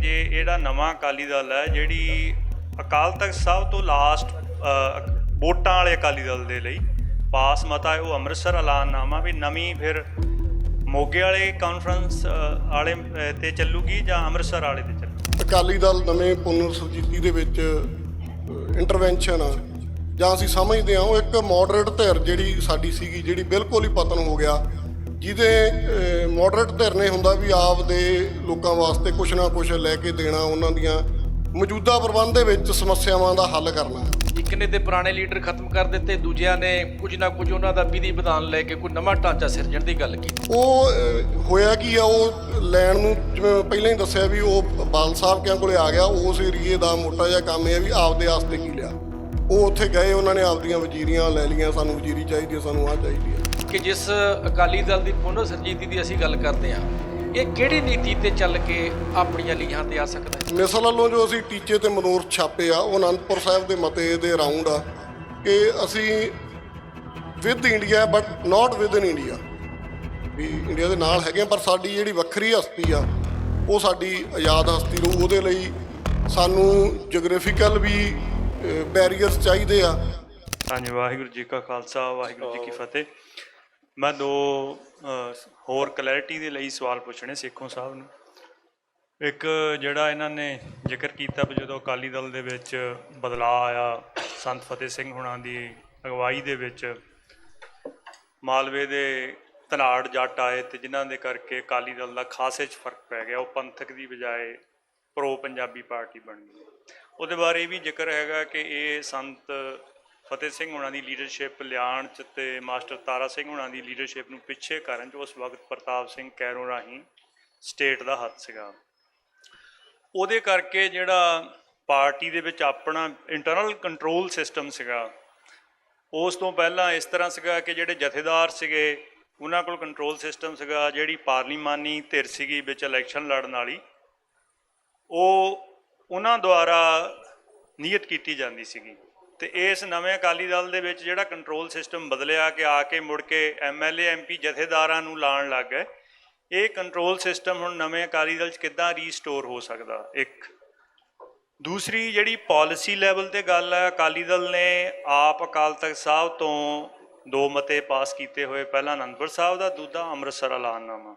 ਜੇ ਇਹਦਾ ਨਵਾਂ ਅਕਾਲੀ ਦਲ ਹੈ, ਜਿਹੜੀ ਅਕਾਲ ਤਖਤ ਸਾਹਿਬ ਤੋਂ ਲਾਸਟ ਵੋਟਾਂ ਵਾਲੇ ਅਕਾਲੀ ਦਲ ਦੇ ਲਈ ਪਾਸ ਮਤਾ ਹੈ, ਉਹ ਅੰਮ੍ਰਿਤਸਰ ਐਲਾਨਨਾਮਾ ਵੀ ਨਵੀਂ ਫਿਰ ਮੋਗੇ ਵਾਲੇ ਕਾਨਫਰੰਸ ਵਾਲੇ ਤੇ ਚੱਲੂਗੀ ਜਾਂ ਅੰਮ੍ਰਿਤਸਰ ਵਾਲੇ ਤੇ ਚੱਲੂਗੀ ਅਕਾਲੀ ਦਲ ਨਵੇਂ ਪੁਨਰ ਸੁਰਜੀਤੀ ਦੇ ਵਿੱਚ ਇੰਟਰਵੈਂਸ਼ਨ ਆ। ਜਾਂ ਅਸੀਂ ਸਮਝਦੇ ਹਾਂ, ਉਹ ਇੱਕ ਮੋਡਰੇਟ ਧਿਰ ਜਿਹੜੀ ਸਾਡੀ ਸੀਗੀ, ਜਿਹੜੀ ਬਿਲਕੁਲ ਹੀ ਪਤਨ ਹੋ ਗਿਆ, ਜਿਹਦੇ ਮੋਡਰੇਟ ਧਿਰ ਨੇ ਹੁੰਦਾ ਵੀ ਆਪ ਦੇ ਲੋਕਾਂ ਵਾਸਤੇ ਕੁਝ ਨਾ ਕੁਝ ਲੈ ਕੇ ਦੇਣਾ ਉਹਨਾਂ ਦੀਆਂ ਮੌਜੂਦਾ ਪ੍ਰਬੰਧ ਦੇ ਵਿੱਚ ਸਮੱਸਿਆਵਾਂ ਦਾ ਹੱਲ ਕਰਨਾ। ਇੱਕ ਨੇ ਤੇ ਪੁਰਾਣੇ ਲੀਡਰ ਖਤਮ ਕਰ ਦਿੱਤੇ ਦੂਜਿਆਂ ਨੇ ਕੁਝ ਨਾ ਕੁਝ ਉਹਨਾਂ ਦਾ ਵਿਧੀ ਵਿਧਾਨ ਲੈ ਕੇ ਕੋਈ ਨਵਾਂ ਢਾਂਚਾ ਸਿਰਜਣ ਦੀ ਗੱਲ ਕੀਤੀ। ਉਹ ਹੋਇਆ ਕੀ ਆ ਉਹ ਲੈਣ ਨੂੰ ਜਿਵੇਂ ਪਹਿਲਾਂ ਹੀ ਦੱਸਿਆ ਵੀ ਉਹ ਬਾਲ ਸਾਹਿਬ ਕਿਆਂ ਕੋਲੇ ਆ ਗਿਆ ਉਸ ਏਰੀਏ ਦਾ ਮੋਟਾ ਜਿਹਾ ਕੰਮ ਇਹ ਆ ਵੀ ਆਪਦੇ ਆਸਤੇ ਕੀ ਲਿਆ। ਉਹ ਉੱਥੇ ਗਏ ਉਹਨਾਂ ਨੇ ਆਪਦੀਆਂ ਵਜ਼ੀਰੀਆਂ ਲੈ ਲਈਆਂ ਸਾਨੂੰ ਵਜ਼ੀਰੀ ਚਾਹੀਦੀ ਹੈ ਸਾਨੂੰ ਆਹ ਚਾਹੀਦੀ ਹੈ ਕਿ ਜਿਸ ਅਕਾਲੀ ਦਲ ਦੀ ਪੁਨਰ ਸਰਜੀਤੀ ਦੀ ਅਸੀਂ ਗੱਲ ਕਰਦੇ ਹਾਂ ਇਹ ਕਿਹੜੀ ਨੀਤੀ ਤੇ ਚੱਲ ਕੇ ਆਪਣੀਆਂ ਲੀਹਾਂ ਤੇ ਆ ਸਕਦਾ ਹੈ? ਮਿਸਲ ਵੱਲੋਂ ਜੋ ਅਸੀਂ ਟੀਚੇ ਤੇ ਮਨੋਰਥ ਛਾਪੇ ਆ ਉਹ ਅਨੰਦਪੁਰ ਸਾਹਿਬ ਦੇ ਮਤੇ ਦੇ ਅਰਾਊਂਡ ਆ ਕਿ ਅਸੀਂ with India but not with in India we India ਦੇ ਨਾਲ ਹੈਗੇ ਆ ਪਰ ਸਾਡੀ ਜਿਹੜੀ ਵੱਖਰੀ ਹਸਤੀ ਆ ਉਹ ਸਾਡੀ ਆਜ਼ਾਦ ਹਸਤੀ ਰਹੂ ਉਹਦੇ ਲਈ ਸਾਨੂੰ ਜੀਓਗ੍ਰਾਫੀਕਲ ਵੀ ਬੈਰੀਅਰਸ ਚਾਹੀਦੇ ਆ। ਹਾਂਜੀ ਵਾਹਿਗੁਰੂ ਜੀ ਕਾ ਖਾਲਸਾ ਵਾਹਿਗੁਰੂ ਜੀ ਕੀ ਫਤਿਹ। ਮੈਂ ਦੋ ਹੋਰ ਕਲੈਰਿਟੀ ਦੇ ਲਈ ਸਵਾਲ ਪੁੱਛਣੇ ਸੇਖੋਂ ਸਾਹਿਬ ਨੂੰ। ਇੱਕ ਜਿਹੜਾ ਇਹਨਾਂ ਨੇ ਜ਼ਿਕਰ ਕੀਤਾ ਵੀ ਜਦੋਂ ਅਕਾਲੀ ਦਲ ਦੇ ਵਿੱਚ ਬਦਲਾਅ ਆਇਆ, ਸੰਤ ਫਤਿਹ ਸਿੰਘ ਹੁਣਾਂ ਦੀ ਅਗਵਾਈ ਦੇ ਵਿੱਚ ਮਾਲਵੇ ਦੇ ਤਨਾੜ ਜੱਟ ਆਏ ਤੇ ਜਿਨ੍ਹਾਂ ਦੇ ਕਰਕੇ ਅਕਾਲੀ ਦਲ ਦਾ ਖਾਸੇ 'ਚ ਫ਼ਰਕ ਪੈ ਗਿਆ, ਉਹ ਪੰਥਕ ਦੀ ਬਜਾਏ ਪ੍ਰੋ ਪੰਜਾਬੀ ਪਾਰਟੀ ਬਣ ਗਈ। ਉਹਦੇ ਬਾਰੇ ਇਹ ਵੀ ਜ਼ਿਕਰ ਹੈਗਾ ਕਿ ਇਹ ਸੰਤ ਫਤਿਹ ਸਿੰਘ ਹੁਣਾਂ ਦੀ ਲੀਡਰਸ਼ਿਪ ਲਿਆਉਣ ਚ ਤੇ ਮਾਸਟਰ ਤਾਰਾ ਸਿੰਘ ਹੁਣਾਂ ਦੀ ਲੀਡਰਸ਼ਿਪ ਨੂੰ ਪਿੱਛੇ ਕਰਨ ਚ ਉਸ ਵਕਤ ਪ੍ਰਤਾਪ ਸਿੰਘ ਕੈਰੋਂ ਰਾਹੀਂ ਸਟੇਟ ਦਾ ਹੱਥ ਸੀਗਾ। ਉਹਦੇ ਕਰਕੇ ਜਿਹੜਾ ਪਾਰਟੀ ਦੇ ਵਿੱਚ ਆਪਣਾ ਇੰਟਰਨਲ ਕੰਟਰੋਲ ਸਿਸਟਮ ਸੀਗਾ, ਉਸ ਤੋਂ ਪਹਿਲਾਂ ਇਸ ਤਰ੍ਹਾਂ ਸੀਗਾ ਕਿ ਜਿਹੜੇ ਜਥੇਦਾਰ ਸੀਗੇ, ਉਹਨਾਂ ਕੋਲ ਕੰਟਰੋਲ ਸਿਸਟਮ ਸੀਗਾ, ਜਿਹੜੀ ਪਾਰਲੀਮਾਨੀ ਧਿਰ ਸੀਗੀ ਵਿੱਚ ਇਲੈਕਸ਼ਨ ਲੜਨ ਵਾਲੀ, ਉਹ ਉਹਨਾਂ ਦੁਆਰਾ ਨਿਯਤ ਕੀਤੀ ਜਾਂਦੀ ਸੀਗੀ। ਤੇ ਇਸ ਨਵੇਂ ਅਕਾਲੀ ਦਲ ਦੇ ਵਿੱਚ ਜਿਹੜਾ ਕੰਟਰੋਲ ਸਿਸਟਮ ਬਦਲਿਆ ਕਿ ਆ ਕੇ ਮੁੜ ਕੇ ਐਮਐਲਏ ਐਮਪੀ ਜਥੇਦਾਰਾਂ ਨੂੰ ਲਾਣ ਲੱਗ ਗਏ। ਇਹ ਕੰਟਰੋਲ ਸਿਸਟਮ ਹੁਣ ਨਵੇਂ ਅਕਾਲੀ ਦਲ 'ਚ ਕਿੱਦਾਂ ਰੀਸਟੋਰ ਹੋ ਸਕਦਾ? ਇੱਕ। ਦੂਸਰੀ ਜਿਹੜੀ ਪਾਲਿਸੀ ਲੈਵਲ ਤੇ ਗੱਲ ਹੈ ਅਕਾਲੀ ਦਲ ਨੇ ਆਪ ਅਕਾਲ ਤਖਤ ਸਾਹਿਬ ਤੋਂ ਦੋ ਮਤੇ ਪਾਸ ਕੀਤੇ ਹੋਏ। ਪਹਿਲਾ ਅਨੰਦਪੁਰ ਸਾਹਿਬ ਦਾ, ਦੂਜਾ ਅੰਮ੍ਰਿਤਸਰ ਐਲਾਨਨਾਮਾ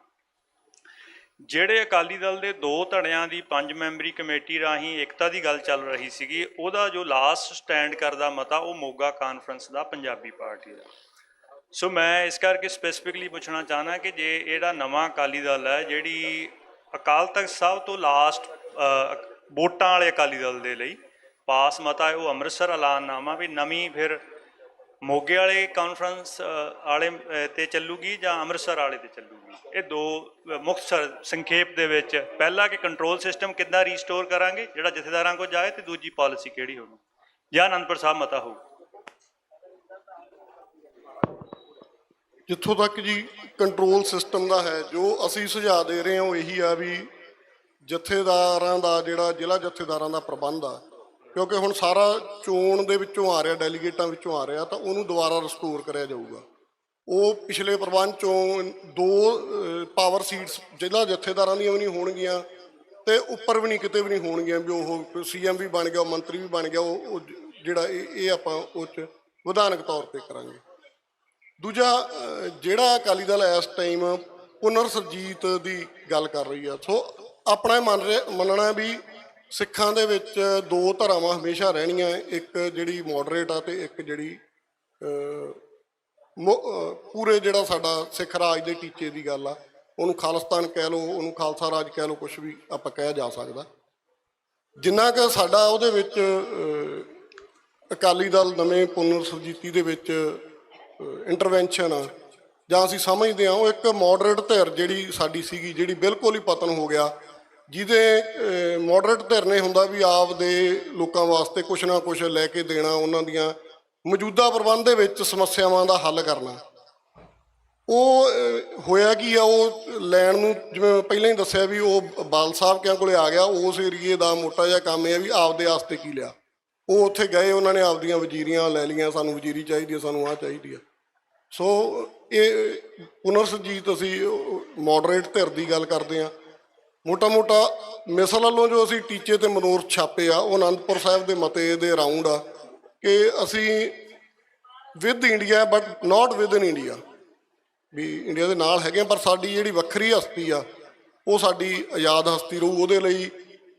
ਜਿਹੜੇ ਅਕਾਲੀ ਦਲ ਦੇ ਦੋ ਧੜਿਆਂ ਦੀ ਪੰਜ ਮੈਂਬਰੀ ਕਮੇਟੀ ਰਾਹੀਂ ਏਕਤਾ ਦੀ ਗੱਲ ਚੱਲ ਰਹੀ ਸੀਗੀ, ਉਹਦਾ ਜੋ ਲਾਸਟ ਸਟੈਂਡ ਕਰਦਾ ਮਤਾ, ਉਹ ਮੋਗਾ ਕਾਨਫਰੰਸ ਦਾ ਪੰਜਾਬੀ ਪਾਰਟੀ ਦਾ। ਸੋ ਮੈਂ ਇਸ ਕਰਕੇ ਸਪੈਸੀਫਿਕਲੀ ਪੁੱਛਣਾ ਚਾਹਨਾ ਕਿ ਜੇ ਇਹਦਾ ਨਵਾਂ ਅਕਾਲੀ ਦਲ ਹੈ, ਜਿਹੜੀ ਅਕਾਲ ਤਖਤ ਸਾਹਿਬ ਤੋਂ ਲਾਸਟ ਵੋਟਾਂ ਵਾਲੇ ਅਕਾਲੀ ਦਲ ਦੇ ਲਈ ਪਾਸ ਮਤਾ ਹੈ, ਉਹ ਅੰਮ੍ਰਿਤਸਰ ਐਲਾਨਨਾਮਾ ਵੀ ਨਵੀਂ ਫਿਰ ਮੋਗੇ ਵਾਲੇ ਕਾਨਫਰੰਸ ਅ, ਵਾਲੇ ਤੇ ਚੱਲੂਗੀ ਜਾਂ ਅੰਮ੍ਰਿਤਸਰ ਵਾਲੇ ਤੇ ਚੱਲੂਗੀ? ਇਹ ਦੋ ਅ, ਮੁੱਖ ਸੰਖੇਪ ਦੇ ਵਿੱਚ ਪਹਿਲਾ ਕਿ ਕੰਟਰੋਲ ਸਿਸਟਮ ਕਿੱਦਾਂ ਰੀਸਟੋਰ ਕਰਾਂਗੇ ਜਿਹੜਾ ਜਥੇਦਾਰਾਂ ਕੋਲ ਜਾਏ ਤੇ ਦੂਜੀ ਪਾਲਿਸੀ ਕਿਹੜੀ ਹੋਣੀ ਜਾਂ ਅਨੰਦਪੁਰ ਸਾਹਿਬ ਮਤਾ ਹੋਊ। ਜਿੱਥੋਂ ਤੱਕ ਜੀ ਕੰਟਰੋਲ ਸਿਸਟਮ ਦਾ ਹੈ ਜੋ ਅਸੀਂ ਸੁਝਾਅ ਦੇ ਰਹੇ ਹਾਂ ਉਹ ਇਹੀ ਆ ਵੀ ਜਥੇਦਾਰਾਂ ਦਾ ਜਿਹੜਾ ਜ਼ਿਲ੍ਹਾ ਜਥੇਦਾਰਾਂ ਦਾ ਪ੍ਰਬੰਧ ਆ ਕਿਉਂਕਿ ਹੁਣ ਸਾਰਾ ਚੋਣ ਦੇ ਵਿੱਚੋਂ ਆ ਰਿਹਾ, ਡੈਲੀਗੇਟਾਂ ਵਿੱਚੋਂ ਆ ਰਿਹਾ, ਤਾਂ ਉਹਨੂੰ ਦੁਬਾਰਾ ਰਿਸਟੋਰ ਕਰਿਆ ਜਾਊਗਾ। ਉਹ ਪਿਛਲੇ ਪ੍ਰਬੰਧ ਚੋਂ ਦੋ ਪਾਵਰ ਸੀਟਸ ਜ਼ਿਲ੍ਹਾ ਜਥੇਦਾਰਾਂ ਦੀਆਂ ਵੀ ਨਹੀਂ ਹੋਣਗੀਆਂ ਤੇ ਉੱਪਰ ਵੀ ਨਹੀਂ, ਕਿਤੇ ਵੀ ਨਹੀਂ ਹੋਣਗੀਆਂ ਵੀ ਉਹ ਸੀਐਮ ਵੀ ਬਣ ਗਿਆ ਉਹ ਮੰਤਰੀ ਵੀ ਬਣ ਗਿਆ, ਉਹ ਉਹ ਜਿਹੜਾ ਇਹ ਇਹ ਆਪਾਂ ਉਹ 'ਚ ਵਿਧਾਨਕ ਤੌਰ ਤੇ ਕਰਾਂਗੇ। ਦੂਜਾ ਜਿਹੜਾ ਅਕਾਲੀ ਦਲ ਇਸ ਟਾਈਮ ਪੁਨਰ ਸਰਜੀਤ ਦੀ ਗੱਲ ਕਰ ਰਹੀ ਆ, ਸੋ ਆਪਣਾ ਇਹ ਮੰਨ ਰਿਹਾ, ਮੰਨਣਾ ਵੀ ਸਿੱਖਾਂ ਦੇ ਵਿੱਚ ਦੋ ਧਰਾਵਾਂ ਹਮੇਸ਼ਾ ਰਹਿਣੀਆਂ ਇੱਕ ਜਿਹੜੀ ਮੋਡਰੇਟ ਆ ਤੇ ਇੱਕ ਜਿਹੜੀ ਮੋ- ਪੂਰੇ ਜਿਹੜਾ ਸਾਡਾ ਸਿੱਖ ਰਾਜ ਦੇ ਟੀਚੇ ਦੀ ਗੱਲ ਆ, ਉਹਨੂੰ ਖਾਲਿਸਤਾਨ ਕਹਿ ਲਓ, ਉਹਨੂੰ ਖਾਲਸਾ ਰਾਜ ਕਹਿ ਲਓ ਕੁਝ ਵੀ ਆਪਾਂ ਕਹਿ ਜਾ ਸਕਦਾ। ਜਿੰਨਾ ਕਿ ਸਾਡਾ ਉਹਦੇ ਵਿੱਚ ਅਕਾਲੀ ਦਲ ਨਵੇਂ ਪੁਨਰ ਸੁਰਜੀਤੀ ਦੇ ਵਿੱਚ ਇੰਟਰਵੈਂਸ਼ਨ ਆ, ਜਾਂ ਅਸੀਂ ਸਮਝਦੇ ਹਾਂ, ਉਹ ਇੱਕ ਮੋਡਰੇਟ ਧਿਰ ਜਿਹੜੀ ਸਾਡੀ ਸੀਗੀ, ਜਿਹੜੀ ਬਿਲਕੁਲ ਹੀ ਪਤਨ ਹੋ ਗਿਆ ਜਿਹਦੇ ਮੋਡਰੇਟ ਧਿਰ ਨੇ ਹੁੰਦਾ ਵੀ ਆਪ ਦੇ ਲੋਕਾਂ ਵਾਸਤੇ ਕੁਝ ਨਾ ਕੁਝ ਲੈ ਕੇ ਦੇਣਾ, ਉਹਨਾਂ ਦੀਆਂ ਮੌਜੂਦਾ ਪ੍ਰਬੰਧ ਦੇ ਵਿੱਚ ਸਮੱਸਿਆਵਾਂ ਦਾ ਹੱਲ ਕਰਨਾ। ਉਹ ਹੋਇਆ ਕੀ ਆ, ਉਹ ਲੈਣ ਨੂੰ ਜਿਵੇਂ ਪਹਿਲਾਂ ਹੀ ਦੱਸਿਆ ਵੀ ਉਹ ਬਾਲ ਸਾਹਿਬ ਕਿਆਂ ਕੋਲੇ ਆ ਗਿਆ, ਉਸ ਏਰੀਏ ਦਾ ਮੋਟਾ ਜਿਹਾ ਕੰਮ ਇਹ ਆ ਵੀ ਆਪਦੇ ਆਸਤੇ ਕੀ ਲਿਆ। ਉਹ ਉੱਥੇ ਗਏ, ਉਹਨਾਂ ਨੇ ਆਪਦੀਆਂ ਵਜ਼ੀਰੀਆਂ ਲੈ ਲਈਆਂ, ਸਾਨੂੰ ਵਜ਼ੀਰੀ ਚਾਹੀਦੀ ਹੈ ਸਾਨੂੰ ਆਹ ਚਾਹੀਦੀ ਹੈ ਸੋ, ਇਹ ਪੁਨਰ ਸੁਰਜੀਤ ਅਸੀਂ ਮੋਡਰੇਟ ਧਿਰ ਦੀ ਗੱਲ ਕਰਦੇ ਆ। ਮੋਟਾ ਮੋਟਾ ਮਿਸਲ ਵੱਲੋਂ ਜੋ ਅਸੀਂ ਟੀਚੇ ਤੇ ਮਨੋਰਥ ਛਾਪੇ ਆ ਉਹ ਅਨੰਦਪੁਰ ਸਾਹਿਬ ਦੇ ਮਤੇ ਦੇ ਰਾਉਂਡ ਆ ਕਿ ਅਸੀਂ with India but not with in India we India ਦੇ ਨਾਲ ਹੈਗੇ ਆ, ਪਰ ਸਾਡੀ ਜਿਹੜੀ ਵੱਖਰੀ ਹਸਤੀ ਆ ਉਹ ਸਾਡੀ ਆਜ਼ਾਦ ਹਸਤੀ ਰਹੂ। ਉਹਦੇ ਲਈ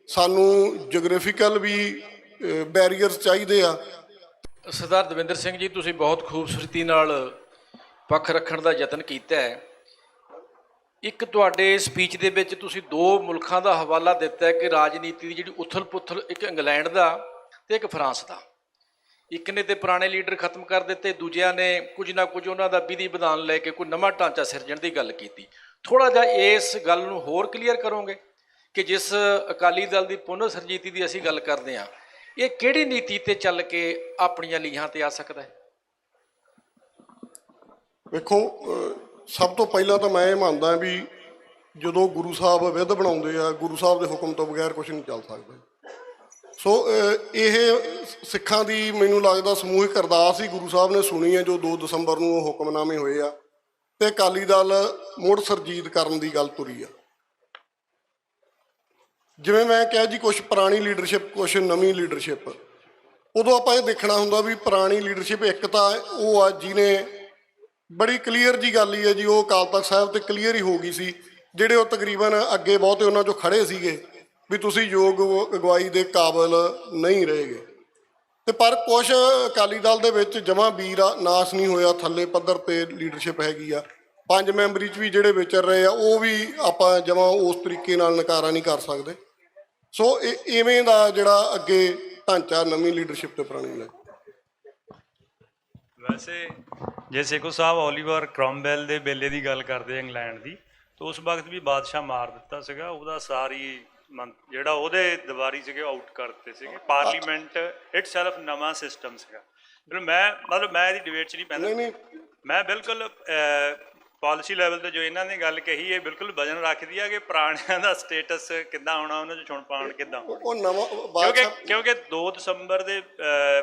ਸਾਨੂੰ ਜਿਓਗ੍ਰਾਫੀਕਲ ਵੀ ਬੈਰੀਅਰਸ ਚਾਹੀਦੇ ਆ। ਸਰਦਾਰ ਦਵਿੰਦਰ ਸਿੰਘ ਜੀ ਤੁਸੀਂ ਬਹੁਤ ਖੂਬਸੂਰਤੀ ਨਾਲ ਪੱਖ ਰੱਖਣ ਦਾ ਯਤਨ ਕੀਤਾ ਹੈ। ਇੱਕ ਤੁਹਾਡੇ ਸਪੀਚ ਦੇ ਵਿੱਚ ਤੁਸੀਂ ਦੋ ਮੁਲਕਾਂ ਦਾ ਹਵਾਲਾ ਦਿੱਤਾ ਹੈ ਕਿ ਰਾਜਨੀਤੀ ਦੀ ਜਿਹੜੀ ਉਥਲ-ਪੁਥਲ ਇੱਕ ਇੰਗਲੈਂਡ ਦਾ ਤੇ ਇੱਕ ਫਰਾਂਸ ਦਾ। ਇੱਕ ਨੇ ਤੇ ਪੁਰਾਣੇ ਲੀਡਰ ਖਤਮ ਕਰ ਦਿੱਤੇ, ਦੂਜਿਆਂ ਨੇ ਕੁਝ ਨਾ ਕੁਝ ਉਹਨਾਂ ਦਾ ਵਿਧੀ ਵਿਧਾਨ ਲੈ ਕੇ ਕੋਈ ਨਵਾਂ ਢਾਂਚਾ ਸਿਰਜਣ ਦੀ ਗੱਲ ਕੀਤੀ। ਥੋੜਾ ਜਿਹਾ ਇਸ ਗੱਲ ਨੂੰ ਹੋਰ ਕਲੀਅਰ ਕਰੋਗੇ ਕਿ ਜਿਸ ਅਕਾਲੀ ਦਲ ਦੀ ਪੁਨਰ ਸਰਜੀਤੀ ਦੀ ਅਸੀਂ ਗੱਲ ਕਰਦੇ ਹਾਂ, ਇਹ ਕਿਹੜੀ ਨੀਤੀ ਤੇ ਚੱਲ ਕੇ ਆਪਣੀਆਂ ਲੀਹਾਂ ਤੇ ਆ ਸਕਦਾ ਹੈ? ਵੇਖੋ ਸਭ ਤੋਂ ਪਹਿਲਾਂ ਤਾਂ ਮੈਂ ਇਹ ਮੰਨਦਾ ਵੀ ਜਦੋਂ ਗੁਰੂ ਸਾਹਿਬ ਵਿਧ ਬਣਾਉਂਦੇ ਆ, ਗੁਰੂ ਸਾਹਿਬ ਦੇ ਹੁਕਮ ਤੋਂ ਬਗੈਰ ਕੁਝ ਨਹੀਂ ਚੱਲ ਸਕਦਾ। ਸੋ ਇਹ ਸਿੱਖਾਂ ਦੀ ਮੈਨੂੰ ਲੱਗਦਾ ਸਮੂਹਿਕ ਅਰਦਾਸ ਹੀ ਗੁਰੂ ਸਾਹਿਬ ਨੇ ਸੁਣੀ ਹੈ, ਜੋ 2 ਦਸੰਬਰ ਨੂੰ ਉਹ ਹੁਕਮਨਾਮੇ ਹੋਏ ਆ। ਤੇ ਅਕਾਲੀ ਦਲ ਮੁੜ ਸਰਜੀਤ ਕਰਨ ਦੀ ਗੱਲ ਤੁਰੀ ਆ। ਜਿਵੇਂ ਮੈਂ ਕਿਹਾ ਜੀ ਕੁਝ ਪੁਰਾਣੀ ਲੀਡਰਸ਼ਿਪ ਕੁਝ ਨਵੀਂ ਲੀਡਰਸ਼ਿਪ ਉਦੋਂ ਆਪਾਂ ਇਹ ਦੇਖਣਾ ਹੁੰਦਾ ਵੀ ਪੁਰਾਣੀ ਲੀਡਰਸ਼ਿਪ ਇੱਕ ਤਾਂ ਉਹ ਆ ਜਿਹਨੇ ਬੜੀ ਕਲੀਅਰ ਜੀ ਗੱਲ ਹੀ ਹੈ ਜੀ, ਉਹ ਅਕਾਲ ਤਖਤ ਸਾਹਿਬ ਤੇ ਕਲੀਅਰ ਹੀ ਹੋ ਗਈ ਸੀ। ਜਿਹੜੇ ਉਹ ਤਕਰੀਬਨ ਅੱਗੇ ਬਹੁਤੇ ਉਹਨਾਂ ਚੋਂ ਖੜੇ ਸੀਗੇ ਵੀ ਤੁਸੀਂ ਯੋਗ ਅਗਵਾਈ ਦੇ ਕਾਬਲ ਨਹੀਂ ਰਹੇਗੇ। ਤੇ ਪਰ ਕੁਝ ਅਕਾਲੀ ਦਲ ਦੇ ਵਿੱਚ ਜਮਾ ਵੀਰ ਨਾਸ ਨਹੀਂ ਹੋਇਆ, ਥੱਲੇ ਪੱਧਰ ਤੇ ਲੀਡਰਸ਼ਿਪ ਹੈਗੀ ਆ। ਪੰਜ ਮੈਂਬਰੀ ਚ ਵੀ ਜਿਹੜੇ ਵਿਚਰ ਰਹੇ ਆ, ਉਹ ਵੀ ਆਪਾਂ ਜਮਾ ਉਸ ਤਰੀਕੇ ਨਾਲ ਨਕਾਰਾ ਨਹੀਂ ਕਰ ਸਕਦੇ। ਸੋ ਇਹ ਇਵੇਂ ਦਾ ਜਿਹੜਾ ਅੱਗੇ ਢਾਂਚਾ ਨਵੀਂ ਲੀਡਰਸ਼ਿਪ ਤੇ ਪੁਰਾਣੀ ਲੈ। ਵੈਸੇ ਜੇ ਸੇਖੋ ਸਾਹਿਬ ਓਲੀਵਰ ਕ੍ਰੋਮਵੈਲ ਦੇ ਬੇਲੇ ਦੀ ਗੱਲ ਕਰਦੇ ਇੰਗਲੈਂਡ ਦੀ ਤਾਂ ਉਸ ਵਕਤ ਵੀ ਬਾਦਸ਼ਾਹ ਮਾਰ ਦਿੱਤਾ ਸੀਗਾ ਉਹਦਾ ਸਾਰੀ ਜਿਹੜਾ ਉਹਦੇ ਦੀਵਾਰੀ ਸੀਗੇ ਆਊਟ ਕਰਤੇ ਸੀਗੇ। ਪਾਰਲੀਮੈਂਟ ਇਟਸੈਲਫ ਨਵਾਂ ਸਿਸਟਮ ਸੀਗਾ। ਮੈਂ ਮਤਲਬ ਮੈਂ ਇਹਦੀ ਡਿਬੇਟ 'ਚ ਨਹੀਂ ਪੈਂਦਾ। ਨਹੀਂ ਨਹੀਂ। ਮੈਂ ਬਿਲਕੁਲ ਪਾਲਿਸੀ ਲੈਵਲ ਤੇ ਜੋ ਇਹਨਾਂ ਨੇ ਗੱਲ ਕਹੀ ਇਹ ਬਿਲਕੁਲ ਵਜਨ ਰੱਖਦੀ ਆ ਕਿ ਪੁਰਾਣਿਆਂ ਦਾ ਸਟੇਟਸ ਕਿੱਦਾਂ ਹੋਣਾ ਉਹਨਾਂ 'ਚ ਚੁਣ ਪਾਉਣ ਕਿੱਦਾਂ ਉਹ ਨਵਾਂ ਕਿਉਂਕਿ ਕਿਉਂਕਿ 2 ਦਸੰਬਰ ਦੇ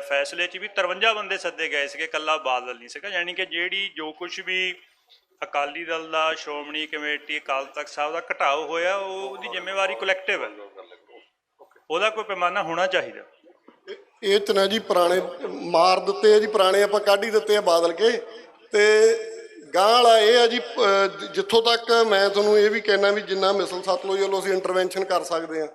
ਫੈਸਲੇ 'ਚ ਵੀ 53 ਬੰਦੇ ਸੱਦੇ ਗਏ ਸੀਗੇ ਕੱਲਾ ਬਾਦਲ ਨਹੀਂ ਸੀਗਾ। ਯਾਨੀ ਕਿ ਜਿਹੜੀ ਜੋ ਕੁਝ ਵੀ ਅਕਾਲੀ ਦਲ ਦਾ ਸ਼੍ਰੋਮਣੀ ਕਮੇਟੀ ਅਕਾਲ ਤਖਤ ਸਾਹਿਬ ਦਾ ਘਟਾਓ ਹੋਇਆ ਉਹ ਉਹਦੀ ਜ਼ਿੰਮੇਵਾਰੀ ਕਲੈਕਟਿਵ ਹੈ। ਉਹਦਾ ਕੋਈ ਪੈਮਾਨਾ ਹੋਣਾ ਚਾਹੀਦਾ। ਇਹ ਚ ਨਾ ਜੀ ਪੁਰਾਣੇ ਮਾਰ ਦਿੱਤੇ ਆ ਜੀ ਪੁਰਾਣੇ ਆਪਾਂ ਕੱਢ ਹੀ ਦਿੱਤੇ ਆ ਬਾਦਲ ਕੇ। ਤੇ ਗਾਂ ਵਾਲਾ ਇਹ ਆ ਜੀ ਜਿੱਥੋਂ ਤੱਕ ਮੈਂ ਤੁਹਾਨੂੰ ਇਹ ਵੀ ਕਹਿਣਾ ਵੀ ਜਿੰਨਾ ਮਿਸਲ ਸਤਲੁਜ ਵੱਲੋਂ ਅਸੀਂ ਇੰਟਰਵੈਂਸ਼ਨ ਕਰ ਸਕਦੇ ਆ